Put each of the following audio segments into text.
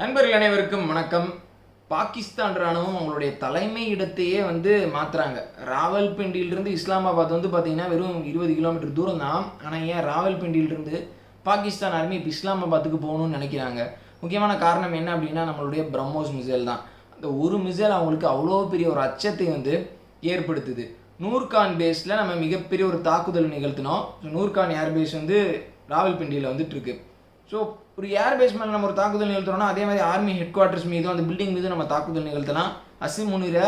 நண்பர்கள் அனைவருக்கும் வணக்கம். பாகிஸ்தான் ராணுவம் அவங்களுடைய தலைமை இடத்தையே வந்து மாத்துறாங்க. ராவல்பிண்டியிலிருந்து இஸ்லாமாபாத் வந்து பார்த்தீங்கன்னா வெறும் இருபது கிலோமீட்டர் தூரம் தான். ஆனால் ஏன் ராவல்பிண்டியிலிருந்து பாகிஸ்தான் ஆர்மி இப்போ இஸ்லாமாபாத்துக்கு போகணும்னு நினைக்கிறாங்க? முக்கியமான காரணம் என்ன அப்படின்னா நம்மளுடைய பிரம்மோஸ் மிசைல் தான். அந்த ஒரு மிசைல் அவங்களுக்கு அவ்வளோ பெரிய ஒரு அச்சத்தை வந்து ஏற்படுத்துது. நூர்கான் பேஸில் நம்ம மிகப்பெரிய ஒரு தாக்குதல் நிகழ்த்தினோம். நூர்கான் நூர்கான் ஏர்பேஸ் வந்து ராவல்பிண்டியில் வந்துட்டு இருக்கு. ஸோ ஒரு ஏர்பேஸ் மேலே நம்ம ஒரு தாக்குதல் நிகழ்த்துறோம்னா அதே மாதிரி ஆர்மி ஹெட் குவார்ட்டர்ஸ் மீதும் அந்த பில்டிங் மீது நம்ம தாக்குதல் நிகழ்த்தலாம். அசிம் முனிரை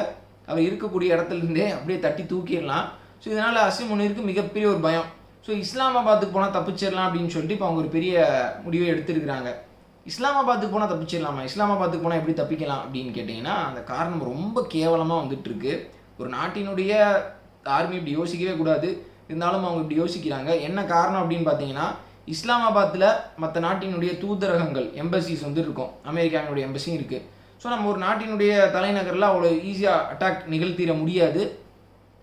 அவர் இருக்கக்கூடிய இடத்துல இருந்தே அப்படியே தட்டி தூக்கிடலாம். ஸோ இதனால் அசிம் முனிருக்கு மிகப்பெரிய ஒரு பயம். ஸோ இஸ்லாமாபாத்துக்கு போனால் தப்பிச்சிடலாம் அப்படின்னு சொல்லிட்டு இப்போ அவங்க ஒரு பெரிய முடிவை எடுத்திருக்கிறாங்க. இஸ்லாமாபாத்துக்கு போனால் தப்பிச்சிடலாமா? இஸ்லாமாபாத்துக்கு போனால் எப்படி தப்பிக்கலாம் அப்படின்னு கேட்டிங்கன்னா அந்த காரணம் ரொம்ப கேவலமாக வந்துட்டுருக்கு. ஒரு நாட்டினுடைய ஆர்மி இப்படி யோசிக்கவே கூடாது. இருந்தாலும் அவங்க இப்படி யோசிக்கிறாங்க. என்ன காரணம் அப்படின்னு பார்த்தீங்கன்னா இஸ்லாமாபாத்தில் மற்ற நாட்டினுடைய தூதரகங்கள் எம்பசிஸ் வந்து இருக்கும். அமெரிக்காவினுடைய எம்பசியும் இருக்குது ஸோ நம்ம ஒரு நாட்டினுடைய தலைநகரில் அவ்வளோ ஈஸியாக அட்டாக் நிகழ்த்திட முடியாது.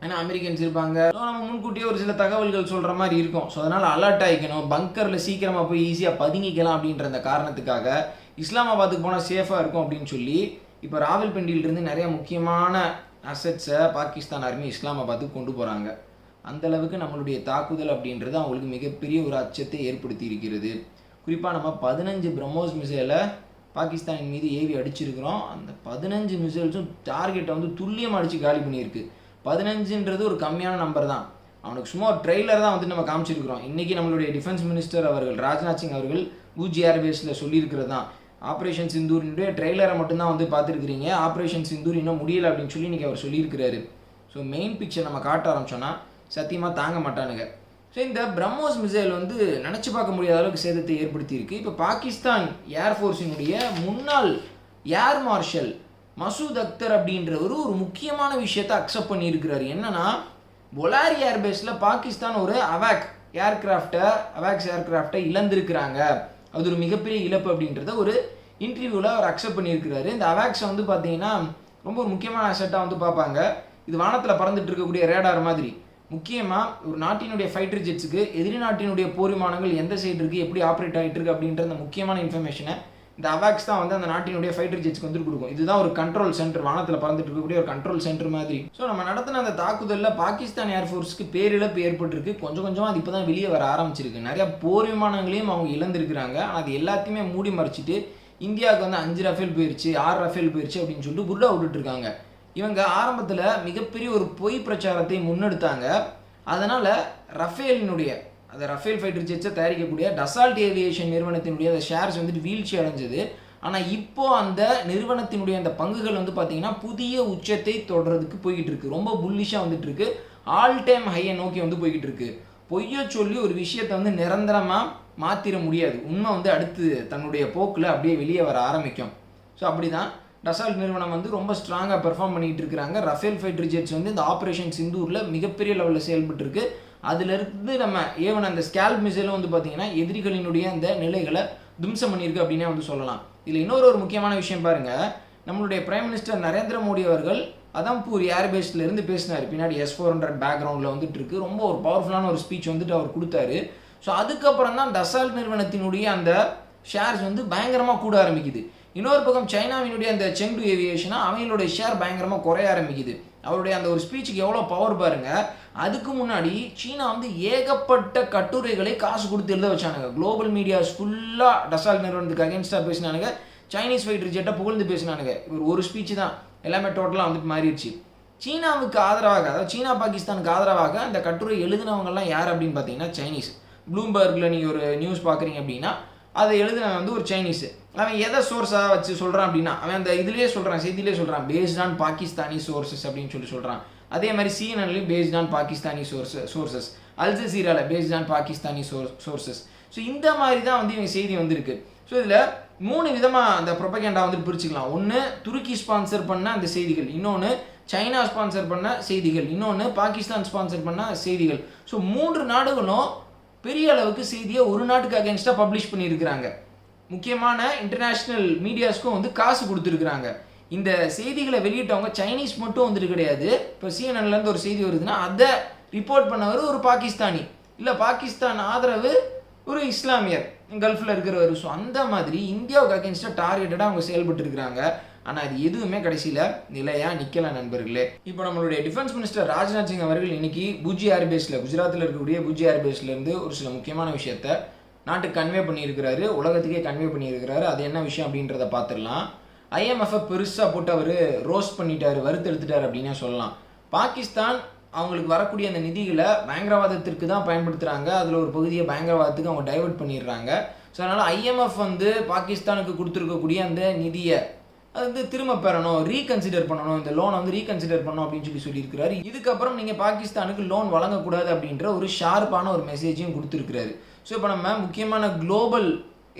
ஏன்னா அமெரிக்கன்ஸ் இருப்பாங்க. ஸோ நம்ம முன்கூட்டியே ஒரு சில தகவல்கள் சொல்கிற மாதிரி இருக்கும். ஸோ அதனால் அலர்ட் ஆகிக்கணும் பங்கரில் சீக்கிரமாக போய் ஈஸியாக பதுங்கிக்கலாம் அப்படின்ற அந்த காரணத்துக்காக இஸ்லாமாபாத்துக்கு போனால் சேஃபாக இருக்கும் அப்படின்னு சொல்லி இப்போ ராவல்பிண்டியிலிருந்து நிறைய முக்கியமான அசட்ஸை பாகிஸ்தான் ஆர்மி இஸ்லாமாபாத்துக்கு கொண்டு போகிறாங்க அந்தளவுக்கு நம்மளுடைய தாக்குதல் அப்படின்றது அவங்களுக்கு மிகப்பெரிய ஒரு அச்சத்தை ஏற்படுத்தி இருக்கிறது. குறிப்பாக நம்ம பதினஞ்சு பிரம்மோஸ் மிசைலை பாகிஸ்தானின் மீது ஏவி அடிச்சிருக்கிறோம். அந்த பதினஞ்சு மிசைல்ஸும் டார்கெட்டை வந்து துல்லியமாக அடித்து காலி பண்ணியிருக்கு. பதினஞ்சுன்றது ஒரு கம்மியான நம்பர் தான். அவனுக்கு சும்மா ஒரு ட்ரெய்லர் தான் வந்து நம்ம காமிச்சிருக்கிறோம். இன்றைக்கி நம்மளுடைய டிஃபென்ஸ் மினிஸ்டர் அவர்கள் ராஜ்நாத் சிங் அவர்கள் பூஜி ஏர்வேஸில் சொல்லியிருக்கிறது தான். ஆப்ரேஷன் சிந்தூரினுடைய ட்ரெய்லரை மட்டும்தான் வந்து பார்த்துருக்குறீங்க. ஆப்ரேஷன் சிந்தூர் இன்னும் முடியலை அப்படின்னு சொல்லி இன்றைக்கி அவர் சொல்லியிருக்கிறாரு. ஸோ மெயின் பிக்சர் நம்ம காட்ட ஆரம்பிச்சோன்னா சத்தியமாக தாங்க மாட்டானுங்க. ஸோ இந்த பிரம்மோஸ் மிசைல் வந்து நினச்சி பார்க்க முடியாத அளவுக்கு சேதத்தை ஏற்படுத்தியிருக்கு. இப்போ பாகிஸ்தான் ஏர்ஃபோர்ஸினுடைய முன்னாள் ஏர் மார்ஷல் மசூத் அக்தர் அப்படின்றவர் ஒரு முக்கியமான விஷயத்தை அக்செப்ட் பண்ணியிருக்கிறாரு. என்னன்னா பொலாரி ஏர்பேஸில் பாகிஸ்தான் ஒரு அவாக் ஏர்கிராஃப்டை அவாக்ஸ் ஏர்கிராஃப்டை இழந்திருக்கிறாங்க. அது ஒரு மிகப்பெரிய இழப்பு அப்படின்றத ஒரு இன்டர்வியூவில் அவர் அக்செப்ட் பண்ணியிருக்கிறாரு. இந்த அவாக்ஸை வந்து பார்த்தீங்கன்னா ரொம்ப ஒரு முக்கியமான அசட்டாக வந்து பார்ப்பாங்க. இது வானத்தில் பறந்துட்டு இருக்கக்கூடிய ரேடார் மாதிரி. முக்கியமாக ஒரு நாட்டினுடைய ஃபைட்டர் ஜெட்ஸுக்கு எதிரி நாட்டினுடைய போர் விமானங்கள் எந்த சைடு இருக்குது எப்படி ஆப்ரேட் ஆகிட்டு இருக்கு அப்படின்ற அந்த முக்கியமான இன்ஃபர்மேஷனை இந்த அவாக்ஸ் தான் வந்து அந்த நாட்டினுடைய ஃபைட்டர் ஜெட்ஸ்க்கு வந்து கொடுக்கும். இதுதான் ஒரு கண்ட்ரோல் சென்டர் வானத்தில் பறந்துட்டு இருக்கக்கூடிய ஒரு கண்ட்ரோல் சென்டர் மாதிரி. ஸோ நம்ம நடத்தின அந்த தாக்குதலில் பாகிஸ்தான் ஏர்ஃபோர்ஸ்க்கு பேரிழப்பு ஏற்பட்டிருக்கு. கொஞ்சம் கொஞ்சமாக அது இப்போ தான் வெளியே வர ஆரம்பிச்சிருக்கு. நிறையா போர் விமானங்களையும் அவங்க இழந்திருக்கிறாங்க. ஆனால் அது எல்லாத்தையுமே மூடி மறைச்சிட்டு இந்தியாவுக்கு வந்து அஞ்சு ரஃபேல் போயிடுச்சு ஆறு ரஃபேல் போயிடுச்சு அப்படின்னு சொல்லிட்டு புர்டா விட்டுட்டு இருக்காங்க. இவங்க ஆரம்பத்தில் மிகப்பெரிய ஒரு பொய் பிரச்சாரத்தை முன்னெடுத்தாங்க. அதனால் ரஃபேலினுடைய அந்த ரஃபேல் ஃபைட்டர் ஜெட்ஸை தயாரிக்கக்கூடிய டசால்ட் ஏவியேஷன் நிறுவனத்தினுடைய அந்த ஷேர்ஸ் வந்துட்டு வீழ்ச்சி அடைஞ்சது. ஆனால் இப்போ அந்த நிறுவனத்தினுடைய அந்த பங்குகள் வந்து பார்த்தீங்கன்னா புதிய உச்சத்தை தொடர்றதுக்கு போய்கிட்டு இருக்கு ரொம்ப புல்லிஷாக வந்துட்டு இருக்கு ஆல் டைம் ஹையை நோக்கி வந்து போய்கிட்டு இருக்கு பொய்ய சொல்லி ஒரு விஷயத்தை வந்து நிரந்தரமாக மாற்றிட முடியாது. உண்மை வந்து அடுத்து தன்னுடைய போக்கில் அப்படியே வெளியே வர ஆரம்பிக்கும். ஸோ அப்படி தான் டசால்ட் நிறுவனம் வந்து ரொம்ப ஸ்ட்ராங்காக பெர்ஃபார்ம் பண்ணிட்டு இருக்காங்க ரஃபேல் ஃபைட்டர் ஜெட்ஸ் வந்து இந்த ஆப்ரேஷன் சிந்தூரில் மிகப்பெரிய லெவலில் செயல்பட்டுருக்கு. அதிலிருந்து நம்ம ஏவன் அந்த ஸ்கேல்ப் மிசைலும் வந்து பார்த்தீங்கன்னா எதிரிகளினுடைய அந்த நிலைகளை தும்சம் பண்ணியிருக்கு அப்படின்னே வந்து சொல்லலாம். இதில் இன்னொரு ஒரு முக்கியமான விஷயம் பாருங்கள் நம்மளுடைய பிரைம் மினிஸ்டர் நரேந்திர மோடி அவர்கள் அதம்பூர் ஏர்பேஸ்லேருந்து பேசினார். பின்னாடி எஸ் ஃபோர் ஹண்ட்ரட் பேக்ரவுண்டில் வந்துட்டு இருக்கு. ரொம்ப ஒரு பவர்ஃபுல்லான ஒரு ஸ்பீச் வந்துட்டு அவர் கொடுத்தாரு. ஸோ அதுக்கப்புறம் தான் டசால்ட் நிறுவனத்தினுடைய அந்த ஷேர்ஸ் வந்து பயங்கரமாக கூட ஆரம்பிக்குது. இன்னொரு பக்கம் சைனாவினுடைய அந்த செங்டு ஏவியேஷனாக அவங்களுடைய ஷேர் பயங்கரமாக குறைய ஆரம்பிக்குது. அவருடைய அந்த ஒரு ஸ்பீச்சுக்கு எவ்வளோ பவர் பாருங்க. அதுக்கு முன்னாடி சீனா வந்து ஏகப்பட்ட கட்டுரைகளை காசு கொடுத்து எழுத வச்சானுங்க. குளோபல் மீடியாஸ் ஃபுல்லாக டசால் நிறுவனத்துக்கு அகேன்ஸ்டாக பேசினானுங்க. சைனீஸ் ஃபைட்டர் ஜெட்டை புகழ்ந்து பேசினானுங்க. இவர் ஒரு ஸ்பீச்சு தான். எல்லாமே டோட்டலாக வந்துட்டு மாறிடுச்சு. சீனாவுக்கு ஆதரவாக அதாவது சீனா பாகிஸ்தானுக்கு ஆதரவாக அந்த கட்டுரை எழுதினவங்கெல்லாம் யார் அப்படின்னு பார்த்தீங்கன்னா சைனீஸ் ப்ளூம்பர்கில் நீங்கள் ஒரு நியூஸ் பார்க்குறீங்க அப்படின்னா அதை எழுதுனவன் வந்து ஒரு சைனீஸு அவன் எதை சோர்ஸாக வச்சு சொல்கிறான் அப்படின்னா அவன் அந்த இதுலேயே சொல்கிறான் செய்தியிலே சொல்கிறான் பேஸ்ட் ஆன் பாகிஸ்தானி சோர்சஸ் அப்படின்னு சொல்லி சொல்கிறான் அதே மாதிரி சிஎன்என்லையும் based on Pakistani source sources அல்ஜசீராவில் based on Pakistani source sources so இந்த மாதிரி தான் வந்து இவங்க செய்தி வந்திருக்கு. ஸோ இதில் மூணு விதமாக அந்த ப்ரொபகேண்டா வந்து பிரிச்சுக்கலாம். ஒன்று துருக்கி ஸ்பான்சர் பண்ண அந்த செய்திகள். இன்னொன்று சைனா ஸ்பான்சர் பண்ண செய்திகள். இன்னொன்று பாகிஸ்தான் ஸ்பான்சர் பண்ண செய்திகள். ஸோ மூன்று நாடுகளும் பெரிய அளவுக்கு செய்தியை ஒரு நாட்டுக்கு அகேன்ஸ்டாக பப்ளிஷ் பண்ணியிருக்கிறாங்க. முக்கியமான இன்டர்நேஷ்னல் மீடியாஸ்க்கும் வந்து காசு கொடுத்துருக்குறாங்க. இந்த செய்திகளை வெளியிட்டவங்க சைனீஸ் மட்டும் வந்துட்டு கிடையாது. இப்போ சிஎன்என்லேருந்து ஒரு செய்தி வருதுன்னா அதை ரிப்போர்ட் பண்ணவர் ஒரு பாகிஸ்தானி. இல்லை பாகிஸ்தான் ஆதரவு ஒரு இஸ்லாமியர். கல்ஃபில் இருக்கிறவர். ஸோ அந்த மாதிரி இந்தியாவுக்கு அகேன்ஸ்டாக டார்கெட்டடாக அவங்க செயல்பட்டு இருக்கிறாங்க ஆனால் அது எதுவுமே கடைசியில் நிலையாக நிற்கல நண்பர்களே. இப்போ நம்மளுடைய டிஃபென்ஸ் மினிஸ்டர் ராஜ்நாத் சிங் அவர்கள் இன்னைக்கு புஜி ஏர்பேஸில் குஜராத்தில் இருக்கக்கூடிய புஜி ஏர்பேஸ்லேருந்து ஒரு சில முக்கியமான விஷயத்த நாட்டுக்கு கன்வே பண்ணியிருக்கிறாரு. உலகத்துக்கே கன்வே பண்ணியிருக்கிறாரு. அது என்ன விஷயம் அப்படின்றத பார்த்துடலாம். ஐஎம்எஃப்பை பெருசாக போட்டு அவர் ரோஸ்ட் பண்ணிட்டாரு வறுத்தெடுத்துட்டார் அப்படின்னே சொல்லலாம். பாகிஸ்தான் அவங்களுக்கு வரக்கூடிய அந்த நிதிகளை பயங்கரவாதத்திற்கு தான் பயன்படுத்துகிறாங்க அதில் ஒரு பகுதியை பயங்கரவாதத்துக்கு அவங்க டைவர்ட் பண்ணிடுறாங்க. ஸோ அதனால் ஐஎம்எஃப் வந்து பாகிஸ்தானுக்கு கொடுத்துருக்கக்கூடிய அந்த நிதியை அது வந்து திரும்ப பெறணும் ரீகன்சிடர் பண்ணணும் இந்த லோனை வந்து ரீகன்சிடர் பண்ணணும் அப்படின்னு சொல்லி சொல்லியிருக்கிறாரு. இதுக்கப்புறம் நீங்கள் பாகிஸ்தானுக்கு லோன் வழங்கக்கூடாது அப்படின்ற ஒரு ஷார்ப்பான ஒரு மெசேஜையும் கொடுத்துருக்கிறாரு. ஸோ இப்போ நம்ம முக்கியமான குளோபல்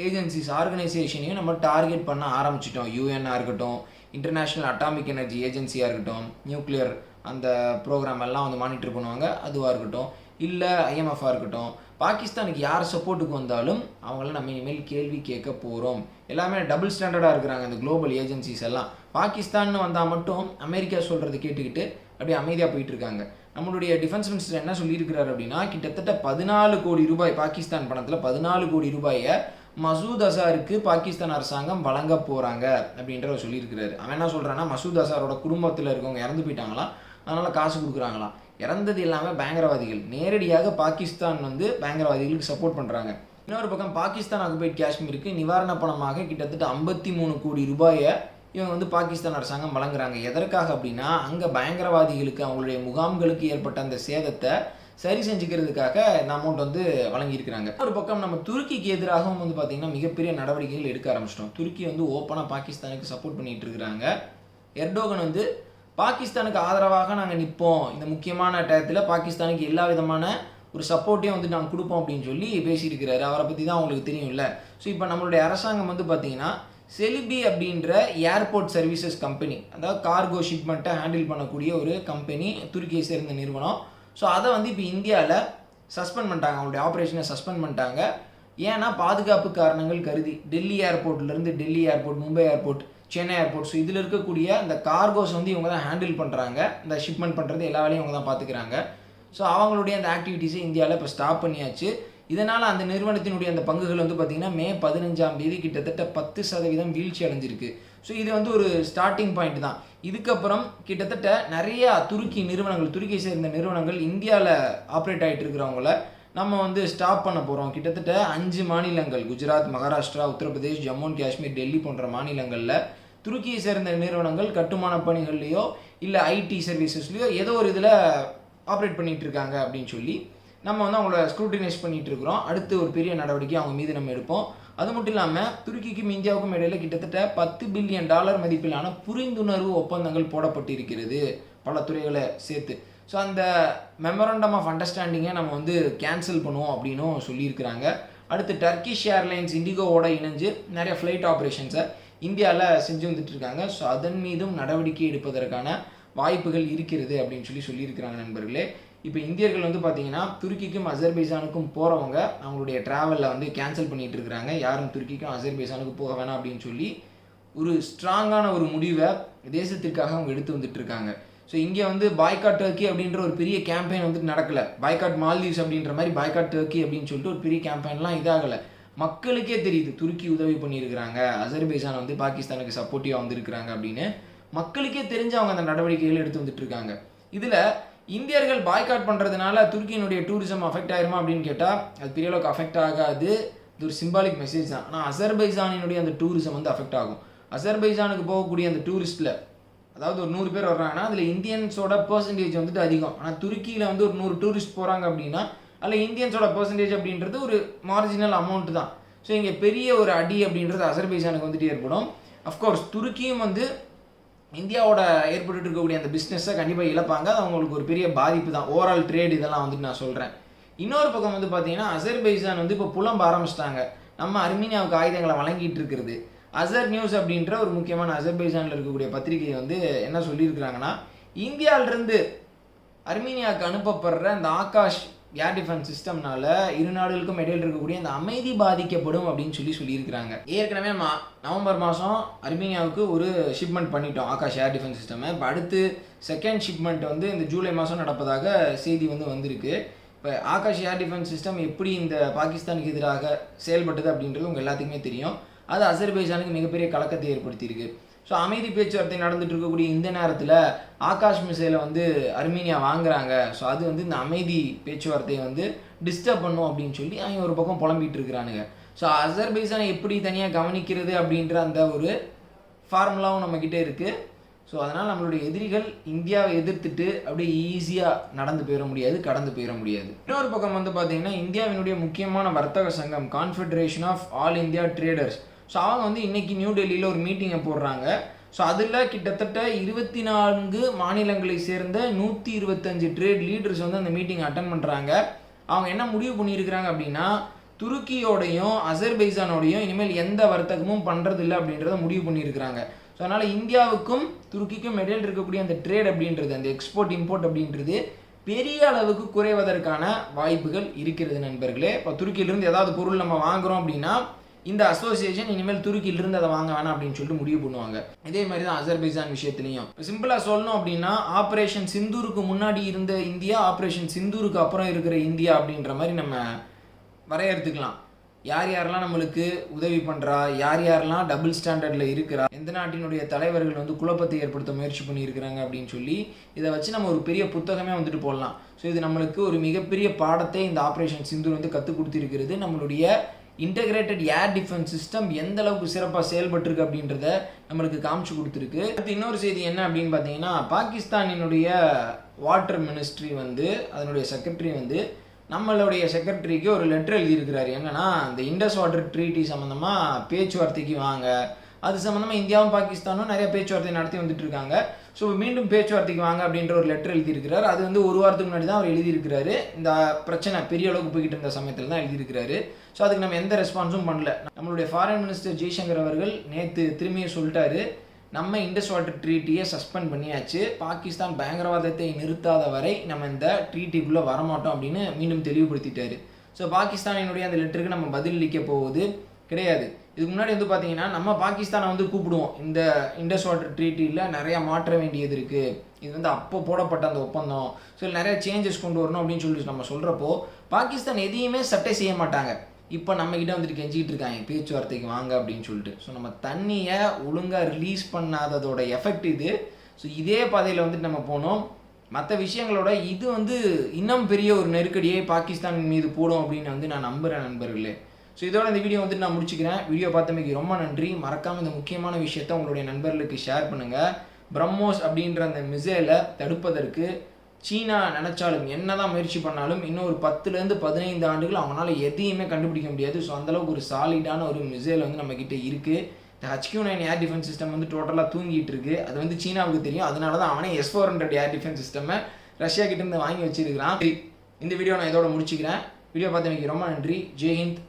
ஏஜென்சிஸ் ஆர்கனைசேஷனையும் நம்ம டார்கெட் பண்ண ஆரம்பிச்சிட்டோம். யூஎன்னாக இருக்கட்டும் இன்டர்நேஷ்னல் அட்டாமிக் எனர்ஜி ஏஜென்சியாக இருக்கட்டும் நியூக்ளியர் அந்த ப்ரோக்ராம் எல்லாம் வந்து மானிட்டர் பண்ணுவாங்க. அதுவாக இருக்கட்டும் இல்லை ஐஎம்எஃபாக இருக்கட்டும் பாகிஸ்தானுக்கு யார் சப்போர்ட்டுக்கு வந்தாலும் அவங்கள நம்ம இனிமேல் கேள்வி கேட்க போகிறோம் எல்லாமே டபுள் ஸ்டாண்டர்டாக இருக்கிறாங்க இந்த குளோபல் ஏஜென்சிஸ் எல்லாம். பாகிஸ்தான்னு வந்தால் மட்டும் அமெரிக்கா சொல்கிறது கேட்டுக்கிட்டு அப்படியே அமைதியாக போயிட்டுருக்காங்க நம்மளுடைய டிஃபென்ஸ் மினிஸ்டர் என்ன சொல்லியிருக்கிறார் அப்படின்னா கிட்டத்தட்ட பதினாலு கோடி ரூபாய் பாகிஸ்தான் பணத்தில் பதினாலு கோடி ரூபாயை மசூத் அசாருக்கு பாகிஸ்தான் அரசாங்கம் வழங்க போகிறாங்க அப்படின்றத சொல்லியிருக்கிறாரு. அவன் என்ன சொல்கிறான்னா மசூத் அசாரோட குடும்பத்தில் இருக்கவங்க இறந்து போயிட்டாங்களாம். அதனால் காசு கொடுக்குறாங்களாம். இறந்தது இல்லாமல் பயங்கரவாதிகள். நேரடியாக பாகிஸ்தான் வந்து பயங்கரவாதிகளுக்கு சப்போர்ட் பண்ணுறாங்க இன்னொரு பக்கம் பாகிஸ்தான் ஆக்குபைட் காஷ்மீருக்கு நிவாரண பணமாக கிட்டத்தட்ட ஐம்பத்தி மூணு கோடி ரூபாயை இவங்க வந்து பாகிஸ்தான் அரசாங்கம் வழங்குறாங்க. எதற்காக அப்படின்னா அங்கே பயங்கரவாதிகளுக்கு அவங்களுடைய முகாம்களுக்கு ஏற்பட்ட அந்த சேதத்தை சரி செஞ்சுக்கிறதுக்காக இந்த அமௌண்ட் வந்து வழங்கியிருக்கிறாங்க. ஒரு பக்கம் நம்ம துருக்கிக்கு எதிராகவும் வந்து பார்த்திங்கன்னா மிகப்பெரிய நடவடிக்கைகள் எடுக்க ஆரம்பிச்சிட்டோம். துருக்கி வந்து ஓப்பனாக பாகிஸ்தானுக்கு சப்போர்ட் பண்ணிகிட்டு இருக்கிறாங்க. எர்டோகன் வந்து பாகிஸ்தானுக்கு ஆதரவாக நாங்கள் நிற்போம் இந்த முக்கியமான டயத்தில் பாகிஸ்தானுக்கு எல்லா விதமான ஒரு சப்போர்ட்டையும் வந்து நாங்கள் கொடுப்போம் அப்படின்னு சொல்லி பேசியிருக்கிறாரு. அவரை பற்றி தான் உங்களுக்கு தெரியும்ல. ஸோ இப்போ நம்மளுடைய அரசாங்கம் வந்து பார்த்தீங்கன்னா செலிபி அப்படின்ற ஏர்போர்ட் சர்வீசஸ் கம்பெனி அதாவது கார்கோ ஷிப்மெண்ட்டை ஹேண்டில் பண்ணக்கூடிய ஒரு கம்பெனி துருக்கியை சேர்ந்த நிறுவனம். ஸோ அதை வந்து இப்போ இந்தியாவில் சஸ்பெண்ட் பண்ணிட்டாங்க. அவங்களுடைய ஆப்ரேஷனை சஸ்பெண்ட் பண்ணிட்டாங்க. ஏன்னா பாதுகாப்பு காரணங்கள் கருதி Delhi ஏர்போர்ட்லேருந்து Delhi airport Mumbai airport Chennai airport so இதில் இருக்கக்கூடிய அந்த கார்கோஸ் வந்து இவங்க தான் ஹேண்டில் பண்ணுறாங்க இந்த ஷிப்மெண்ட் பண்ணுறது எல்லா வேலையும் இவங்க தான் பார்த்துக்கிறாங்க ஸோ அவங்களுடைய அந்த ஆக்டிவிட்டீஸை இந்தியாவில் இப்போ ஸ்டாப் பண்ணியாச்சு. இதனால் அந்த நிறுவனத்தினுடைய அந்த பங்குகள் வந்து பார்த்திங்கன்னா மே பதினஞ்சாம் தேதி கிட்டத்தட்ட பத்து சதவீதம் வீழ்ச்சி அடைஞ்சிருக்கு. ஸோ இது வந்து ஒரு ஸ்டார்டிங் பாயிண்ட் தான். இதுக்கப்புறம் கிட்டத்தட்ட நிறையா துருக்கி நிறுவனங்கள் துருக்கியை சேர்ந்த நிறுவனங்கள் இந்தியாவில் ஆப்ரேட் ஆகிட்டு இருக்கிறவங்கள நம்ம வந்து ஸ்டாப் பண்ண போகிறோம் கிட்டத்தட்ட அஞ்சு மாநிலங்கள் குஜராத் மகாராஷ்டிரா உத்தரப்பிரதேஷ் ஜம்மு அண்ட் காஷ்மீர் டெல்லி போன்ற மாநிலங்களில் துருக்கியை சேர்ந்த நிறுவனங்கள் கட்டுமான பணிகள்லையோ இல்லை ஐடி சர்வீசஸ்லையோ ஏதோ ஒரு இதில் ஆப்ரேட் பண்ணிகிட்டு இருக்காங்க அப்படின்னு சொல்லி நம்ம வந்து அவங்கள ஸ்க்ரூட்டினைஸ் பண்ணிகிட்டு இருக்கிறோம். அடுத்து ஒரு பெரிய நடவடிக்கை அவங்க மீது நம்ம எடுப்போம். அது மட்டும் இல்லாமல் துருக்கிக்கும் இந்தியாவுக்கும் இடையில் கிட்டத்தட்ட பத்து பில்லியன் டாலர் மதிப்பிலான புரிந்துணர்வு ஒப்பந்தங்கள் போடப்பட்டிருக்கிறது. பல துறைகளை சேர்த்து. ஸோ அந்த மெமரண்டம் ஆஃப் அண்டர்ஸ்டாண்டிங்கை நம்ம வந்து கேன்சல் பண்ணுவோம் அப்படின்னும் சொல்லியிருக்கிறாங்க. அடுத்து டர்க்கிஷ் ஏர்லைன்ஸ் இண்டிகோவோட இணைஞ்சு நிறைய ஃப்ளைட் ஆப்ரேஷன்ஸை இந்தியாவில் செஞ்சு வந்துட்டு இருக்காங்க ஸோ அதன் மீதும் நடவடிக்கை எடுப்பதற்கான வாய்ப்புகள் இருக்கிறது அப்படின்னு சொல்லி சொல்லியிருக்கிறாங்க நண்பர்களே. இப்போ இந்தியர்கள் வந்து பார்த்தீங்கன்னா துருக்கிக்கும் அசர்பைசானுக்கும் போகிறவங்க அவங்களுடைய ட்ராவலில் வந்து கேன்சல் பண்ணிட்டு இருக்கிறாங்க யாரும் துருக்கிக்கும் அசர்பைசானுக்கு போக வேணாம் அப்படின்னு சொல்லி ஒரு ஸ்ட்ராங்கான ஒரு முடிவை தேசத்திற்காக அவங்க எடுத்து வந்துட்டு இருக்காங்க ஸோ இங்கே வந்து பாய்காட் டர்க்கி அப்படின்ற ஒரு பெரிய கேம்பெயின் வந்துட்டு நடக்கலை. பாய்காட் மால்தீவ்ஸ் அப்படின்ற மாதிரி பாய்காட் டர்க்கி அப்படின்னு சொல்லிட்டு ஒரு பெரிய கேம்பெயின்லாம் இதாகலை. மக்களுக்கே தெரியுது துருக்கி உதவி பண்ணியிருக்கிறாங்க அசர்பைசான் வந்து பாகிஸ்தானுக்கு சப்போர்ட்டிவாக வந்திருக்கிறாங்க அப்படின்னு. மக்களுக்கே தெரிஞ்சு அவங்க அந்த நடவடிக்கைகள் எடுத்து வந்துட்டு இருக்காங்க. இதில் இந்தியர்கள் பாய்காட் பண்ணுறதுனால துருக்கியினுடைய டூரிசம் அஃபெக்ட் ஆயிருமா அப்படின்னு கேட்டால் அது பெரிய அளவுக்கு அஃபெக்ட் ஆகாது. இது ஒரு சிம்பாலிக் மெசேஜ் தான். ஆனால் அசர்பைசானினுடைய அந்த டூரிசம் வந்து அஃபெக்ட் ஆகும். அசர்பைசானுக்கு போகக்கூடிய அந்த டூரிஸ்ட்டில் அதாவது ஒரு நூறு பேர் வர்றாங்கன்னா அதில் இந்தியன்ஸோட பர்சன்டேஜ் வந்துட்டு அதிகம். ஆனால் துருக்கியில் வந்து ஒரு நூறு டூரிஸ்ட் போகிறாங்க அப்படின்னா அதில் இந்தியன்ஸோட பர்சன்டேஜ் அப்படின்றது ஒரு மார்ஜினல் அமௌண்ட் தான். ஸோ இங்கே பெரிய ஒரு அடி அப்படின்றது அசர்பைசானுக்கு வந்துட்டு ஏற்படும் அஃப்கோர்ஸ் துருக்கியும் வந்து இந்தியாவோட ஏற்பட்டு இருக்கக்கூடிய அந்த பிஸ்னஸை கண்டிப்பாக இழப்பாங்க. அது அவங்களுக்கு ஒரு பெரிய பாதிப்பு தான். ஓவரால் ட்ரேட் இதெல்லாம் வந்துட்டு நான் சொல்கிறேன் இன்னொரு பக்கம் வந்து பார்த்தீங்கன்னா அசர்பைசான் வந்து இப்போ புலம்ப ஆரம்பிச்சிட்டாங்க. நம்ம அர்மீனியாவுக்கு ஆயுதங்களை வழங்கிட்டு இருக்கிறது. அசர் நியூஸ் அப்படின்ற ஒரு முக்கியமான அசர்பைசானில் இருக்கக்கூடிய பத்திரிகை வந்து என்ன சொல்லியிருக்கிறாங்கன்னா இந்தியாவிலிருந்து அர்மீனியாவுக்கு அனுப்பப்படுற அந்த ஆகாஷ் ஏர் டிஃபென்ஸ் சிஸ்டம்னால இரு நாடுகளுக்கும் இடையில் இருக்கக்கூடிய அந்த அமைதி பாதிக்கப்படும் அப்படின்னு சொல்லி சொல்லியிருக்கிறாங்க. ஏற்கனவே நம்ம நவம்பர் மாதம் அர்மீனியாவுக்கு ஒரு ஷிப்மெண்ட் பண்ணிட்டோம் ஆகாஷ் ஏர் டிஃபென்ஸ் சிஸ்டம். இப்போ அடுத்து செகண்ட் ஷிப்மெண்ட் வந்து இந்த ஜூலை மாதம் நடப்பதாக செய்தி வந்து வந்திருக்கு. இப்போ ஆகாஷ் ஏர் டிஃபென்ஸ் சிஸ்டம் எப்படி இந்த பாகிஸ்தானுக்கு எதிராக செயல்பட்டது அப்படின்றது உங்கள் எல்லாத்துக்குமே தெரியும். அது அசர்பைஜானுக்கு மிகப்பெரிய கலக்கத்தை ஏற்படுத்தியிருக்கு. ஸோ அமைதி பேச்சுவார்த்தை நடந்துட்டு இருக்கக்கூடிய இந்த நேரத்தில் ஆகாஷ் மிசைலை வந்து அர்மீனியா வாங்குறாங்க. ஸோ அது வந்து இந்த அமைதி பேச்சுவார்த்தையை வந்து டிஸ்டர்ப் பண்ணும் அப்படின்னு சொல்லி அவங்க ஒரு பக்கம் புலம்பிகிட்டு இருக்கிறானுங்க. ஸோ அசர்பைசானை எப்படி தனியாக கவனிக்கிறது அப்படின்ற அந்த ஒரு ஃபார்முலாவும் நம்மக்கிட்ட இருக்குது ஸோ அதனால் நம்மளுடைய எதிரிகள் இந்தியாவை எதிர்த்துட்டு அப்படியே ஈஸியாக நடந்து போயிட முடியாது கடந்து போயிட முடியாது. இன்னொரு பக்கம் வந்து பார்த்திங்கன்னா இந்தியாவினுடைய முக்கியமான வர்த்தக சங்கம் confederation of all India traders so அவங்க வந்து இன்னைக்கு நியூ டெல்லியில் ஒரு மீட்டிங்கை போடுறாங்க. ஸோ அதில் கிட்டத்தட்ட இருபத்தி நான்கு மாநிலங்களை சேர்ந்த நூற்றி இருபத்தஞ்சு ட்ரேட் லீடர்ஸ் வந்து அந்த மீட்டிங் அட்டன் பண்ணுறாங்க அவங்க என்ன முடிவு பண்ணியிருக்கிறாங்க அப்படின்னா துருக்கியோடையும் அசர்பைசானோடையும் இனிமேல் எந்த வர்த்தகமும் பண்ணுறதில்ல அப்படின்றத முடிவு பண்ணியிருக்கிறாங்க. ஸோ அதனால் இந்தியாவுக்கும் துருக்கிக்கும் இடையில் இருக்கக்கூடிய அந்த ட்ரேட் அப்படின்றது அந்த எக்ஸ்போர்ட் இம்போர்ட் அப்படின்றது பெரிய அளவுக்கு குறைவதற்கான வாய்ப்புகள் இருக்கிறது நண்பர்களே. இப்போ துருக்கியிலிருந்து ஏதாவது பொருள் நம்ம வாங்குகிறோம் அப்படின்னா இந்த அசோசியேஷன் இனிமேல் துருக்கியிலிருந்து அதை வாங்க வேணாம் அப்படின்னு சொல்லிட்டு முடிவு பண்ணுவாங்க. இதே மாதிரி தான் அசர்பைசான் விஷயத்துலையும் சிம்பிளாக சொல்லணும் அப்படின்னா ஆப்ரேஷன் சிந்தூருக்கு முன்னாடி இருந்த இந்தியா ஆப்ரேஷன் சிந்தூருக்கு அப்புறம் இருக்கிற இந்தியா அப்படின்ற மாதிரி நம்ம வரையறுத்துக்கலாம். யார் யாரெல்லாம் நம்மளுக்கு உதவி பண்ணுறா யார் யாரெல்லாம் டபுள் ஸ்டாண்டர்டில் இருக்கிறா எந்த நாட்டினுடைய தலைவர்கள் வந்து குழப்பத்தை ஏற்படுத்த முயற்சி பண்ணியிருக்கிறாங்க அப்படின்னு சொல்லி இதை வச்சு நம்ம ஒரு பெரிய புத்தகமே வந்துட்டு போடலாம். ஸோ இது நம்மளுக்கு ஒரு மிகப்பெரிய பாடத்தை இந்த ஆப்ரேஷன் சிந்தூர் வந்து கற்றுக் கொடுத்துருக்கிறது. நம்மளுடைய இன்டகிரேட்டட் ஏர் டிஃபென்ஸ் சிஸ்டம் எந்த அளவுக்கு சிறப்பாக செயல்பட்டிருக்கு அப்படின்றத நம்மளுக்கு காமிச்சு கொடுத்துருக்கு. அடுத்து இன்னொரு செய்தி என்ன அப்படின்னு பார்த்தீங்கன்னா பாகிஸ்தானினுடைய வாட்டர் மினிஸ்ட்ரி வந்து அதனுடைய செக்ரட்டரி வந்து நம்மளுடைய செக்ரட்டரிக்கு ஒரு லெட்டர் எழுதியிருக்கிறாரு. என்னென்னா இந்த இண்டஸ் வாட்டர் ட்ரீட்டி சம்மந்தமாக பேச்சுவார்த்தைக்கு வாங்க. அது சம்மந்தமாக இந்தியாவும் பாகிஸ்தானும் நிறைய பேச்சுவார்த்தை நடத்தி வந்துட்டு இருக்காங்க ஸோ மீண்டும் பேச்சுவார்த்தைக்கு வாங்க அப்படின்ற ஒரு லெட்டர் எழுதியிருக்கிறார். அது வந்து ஒரு வாரத்துக்கு முன்னாடி தான் அவர் எழுதியிருக்கிறாரு. இந்த பிரச்சனை பெரிய அளவுக்கு போய்கிட்டு இருந்த சமயத்தில் தான் எழுதியிருக்கிறாரு. ஸோ அதுக்கு நம்ம எந்த ரெஸ்பான்ஸும் பண்ணல. நம்மளுடைய ஃபாரின் மினிஸ்டர் ஜெய்சங்கர் அவர்கள் நேற்று திரும்பியும் சொல்லிட்டாரு. நம்ம இண்டஸ் வாட்டர் ட்ரீட்டியை சஸ்பெண்ட் பண்ணியாச்சு. பாகிஸ்தான் பயங்கரவாதத்தை நிறுத்தாத வரை நம்ம இந்த ட்ரீட்டிக்குள்ளே வரமாட்டோம் அப்படின்னு மீண்டும் தெளிவுபடுத்திட்டாரு. ஸோ பாகிஸ்தானினுடைய அந்த லெட்டருக்கு நம்ம பதிலளிக்க போவது கிடையாது. இதுக்கு முன்னாடி வந்து பார்த்தீங்கன்னா நம்ம பாகிஸ்தானை வந்து கூப்பிடுவோம். இந்த இண்டஸ் வாட்டர் ட்ரீட்டியில் நிறையா மாற்ற வேண்டியது இருக்குது இது வந்து அப்போ போடப்பட்ட அந்த ஒப்பந்தம். ஸோ நிறைய சேஞ்சஸ் கொண்டு வரணும் அப்படின்னு சொல்லி நம்ம சொல்கிறப்போ பாகிஸ்தான் எதையுமே சட்டை செய்ய மாட்டாங்க. இப்போ நம்மக்கிட்ட வந்துட்டு கெஞ்சிக்கிட்டு இருக்காங்க பேச்சுவார்த்தைக்கு வாங்க அப்படின்னு சொல்லிட்டு. ஸோ நம்ம தண்ணியை ஒழுங்காக ரிலீஸ் பண்ணாததோட எஃபெக்ட் இது. ஸோ இதே பாதையில் வந்துட்டு நம்ம போனோம். மற்ற விஷயங்களோட இது வந்து இன்னும் பெரிய ஒரு நெருக்கடியை பாகிஸ்தான் மீது போடும் அப்படின்னு வந்து நான் நம்புகிறேன் நண்பர்களே. ஸோ இதோட இந்த வீடியோ வந்துட்டு நான் முடிச்சுக்கிறேன். வீடியோ பார்த்தமைக்கு ரொம்ப நன்றி. மறக்காமல் இந்த முக்கியமான விஷயத்த உங்களுடைய நண்பர்களுக்கு ஷேர் பண்ணுங்கள் பிரம்மோஸ் அப்படின்ற அந்த மிசைலை தடுப்பதற்கு சீனா நினச்சாலும் என்ன தான் முயற்சி பண்ணாலும் இன்னும் ஒரு பத்துலேருந்து பதினைந்து ஆண்டுகள் அவங்களால எதையுமே கண்டுபிடிக்க முடியாது. ஸோ அந்தளவுக்கு ஒரு சாலிடான ஒரு மிசைல் வந்து நம்மக்கிட்ட இருக்குது இந்த HQ nine air defence system வந்து டோட்டலாக தூங்கிட்டு இருக்கு. அது வந்து சீனாவுக்கு தெரியும். அதனால தான் அவனே S four hundred air defence சிஸ்டமை ரஷ்யா கிட்டேருந்து வாங்கி வச்சிருக்கிறான். இந்த வீடியோ நான் இதோட முடிச்சுக்கிறேன். வீடியோ பார்த்தமைக்கு ரொம்ப நன்றி. ஜெய்ஹிந்த்